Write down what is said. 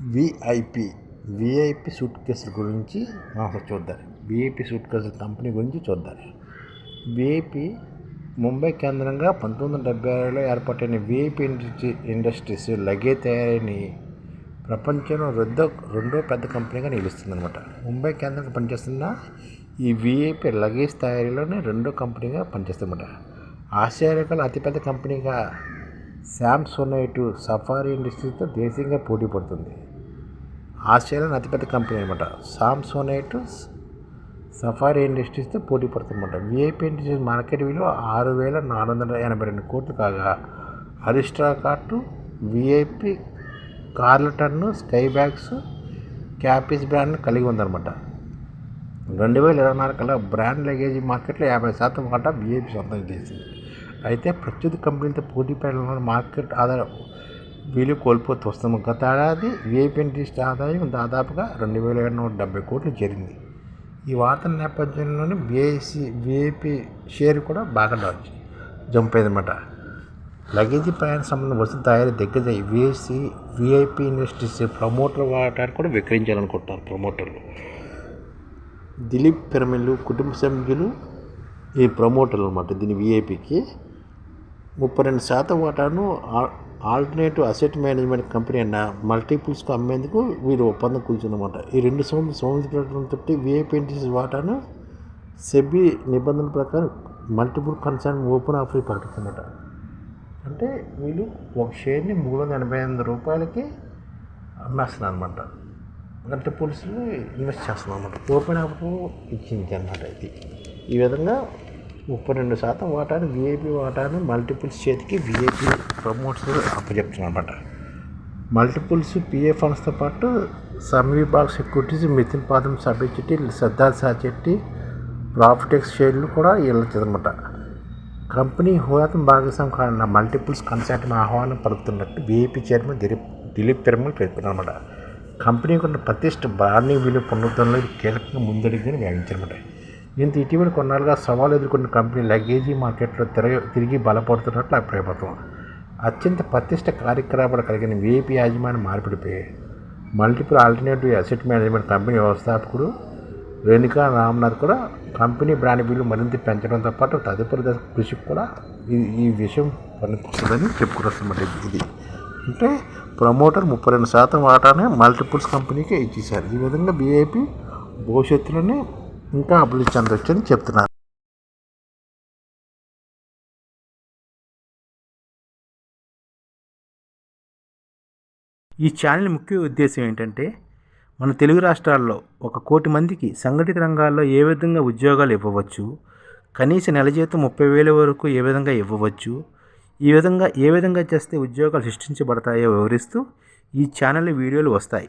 VIP VIP suit కేసుల గురించి అసలు చూద్దాం విఐపి సూట్ కేసుల కంపెనీ గురించి చూద్దాం విఐపి ముంబై కేంద్రంగా పంతొమ్మిది వందల డెబ్బై ఆరులో ఏర్పాటైన విఐపి ఇండస్ట్రీ ఇండస్ట్రీస్ లగేజ్ తయారీని ప్రపంచంలో రెండో రెండో పెద్ద కంపెనీగా నిలుస్తుంది అనమాట ముంబై కేంద్రంగా పనిచేస్తున్న ఈ విఐపి లగేజ్ తయారీలోనే రెండో కంపెనీగా పనిచేస్తుందన్నమాట. ఆసియాలో అతిపెద్ద కంపెనీగా శామ్సోనైటు సఫారీ ఇండస్ట్రీతో దేశీయంగా పోటీ పడుతుంది. ఆస్ట్రేలియన్ అతిపెద్ద కంపెనీ అనమాట సామ్సోనైట్ సఫారీ ఇండస్ట్రీస్తో పోటీ పడుతుందన్నమాట. విఐపి ఇండస్ట్రీస్ మార్కెట్ విలువ ఆరు వేల నాలుగు వందల ఎనభై రెండు కోట్లు కాగా అరిస్ట్రాకార్టు విఐపి కార్లటన్ను స్కై బ్యాగ్స్ క్యాపిస్ బ్రాండ్ కలిగి ఉందన్నమాట. రెండు వేల ఇరవై నాలుగు కల్లా బ్రాండ్ లగేజ్ మార్కెట్లో యాభై శాతం వాటా విఐపి సొంతం చేసింది. అయితే ప్రస్తుత కంపెనీలతో పోటీ పడిన మార్కెట్ ఆధార వీలు కోల్పోతూ వస్తాము గత ఏడాది విఐపి ఆదాయం దాదాపుగా రెండు వేల ఏడు నూట డెబ్బై కోట్లు చేరింది. ఈ వార్త నేపథ్యంలోనే విఐసి విఐపి షేర్ కూడా బాగా డాచ్ జంప్ అయిందన్నమాట. లగేజీ ప్రయాణ సంబంధం వస్తువు తయారీ దగ్గర విఐసి విఐపి ఇండస్ట్రీస్ ప్రమోటర్ వాటాన్ని కూడా విక్రయించాలనుకుంటున్నారు ప్రమోటర్లు. దిలీప్ పిరమిళ్ళు కుటుంబ సభ్యులు ఈ ప్రమోటర్లు అనమాట దీని విఐపికి ముప్పై రెండు శాతం వాటాను ఆల్టర్నేటివ్ అసెట్ మేనేజ్మెంట్ కంపెనీ అన్న మల్టీపుల్స్కు అమ్మేందుకు వీరు ఒప్పందం కూర్చున్నమాట ఈ రెండు సంవత్సరం సంవత్సరం ప్రకటనతో విఐపి వాటాను సెబీ నిబంధనల ప్రకారం మల్టిపుల్ కన్సర్న్ ఓపెన్ ఆఫర్ ప్రకటిస్తున్నమాట అంటే వీళ్ళు ఒక షేర్ని మూడు వందల ఎనభై ఎనిమిది రూపాయలకి అమ్మేస్తున్నారు అనమాట మల్టిపుల్స్ని ఇన్వెస్ట్ చేస్తున్నారు అనమాట ఓపెన్ ఆఫర్ ఇచ్చింది అనమాట ఇది. ఈ విధంగా ముప్పై రెండు శాతం వాటాను విఐపి వాటాను మల్టిపుల్స్ చేతికి విఐపి ప్రమోట్స్ అప్పచెప్తున్నారు అనమాట మల్టిపుల్స్ పిఏ ఫండ్స్తో పాటు సంవిభాగ్ సెక్యూరిటీస్ మిథున్ పాదం సభ్య చెట్టి సిద్ధార్థ్ సా చెట్టి ప్రాఫిటెక్స్ షేర్లు కూడా అనమాట కంపెనీ హోయాతం భాగస్వామి కారణం మల్టిపుల్స్ కన్సల్టెంట్ ఆహ్వానం పలుకుతున్నట్టు బీఏపీ చైర్మన్ దిలీప్ దిలీప్ పెరుమల్ పేర్కొన్నమాట కంపెనీ కొన్న ఉన్న ప్రతిష్ట బ్రాండింగ్ విలువ పునరుద్ధరణలో కీలకంగా ముందడుగుని వ్యాగించారన్నమాట ఇంత ఇటీవల కొన్నాళ్ళుగా సవాలు ఎదుర్కొన్న కంపెనీ లగేజీ మార్కెట్లో తిరగ తిరిగి బలపడుతున్నట్లు అభిప్రాయపడుతుంది. అత్యంత ప్రతిష్ట కార్యకలాపాలు కలిగిన విఐపి యాజమాన్య మార్పిడిపై multiple alternative asset management company వ్యవస్థాపకుడు రేణుకా రామ్నాథ్ కూడా కంపెనీ బ్రాండ్ బిల్లు మరింత పెంచడంతో పాటు తదుపరి దశ కృషికి కూడా ఈ ఈ విషయం పనిపిస్తుందని చెప్పుకొస్తున్నమాట ఇది. అంటే ప్రమోటర్ ముప్పై రెండు శాతం వాటానే మల్టిపుల్స్ కంపెనీకి ఇచ్చేశారు. ఈ విధంగా బీఐపీ భవిష్యత్తులోనే ఇంకా అభివృద్ధి చెందొచ్చని చెప్తున్నారు ఈ ఛానల్ ముఖ్య ఉద్దేశం ఏంటంటే మన తెలుగు రాష్ట్రాల్లో ఒక కోటి మందికి సంఘటిత రంగాల్లో ఏ విధంగా ఉద్యోగాలు ఇవ్వవచ్చు కనీస నెల జీతం ముప్పై వేల వరకు ఏ విధంగా ఇవ్వవచ్చు ఈ విధంగా ఏ విధంగా చేస్తే ఉద్యోగాలు సృష్టించబడతాయో వివరిస్తూ ఈ ఛానల్ వీడియోలు వస్తాయి.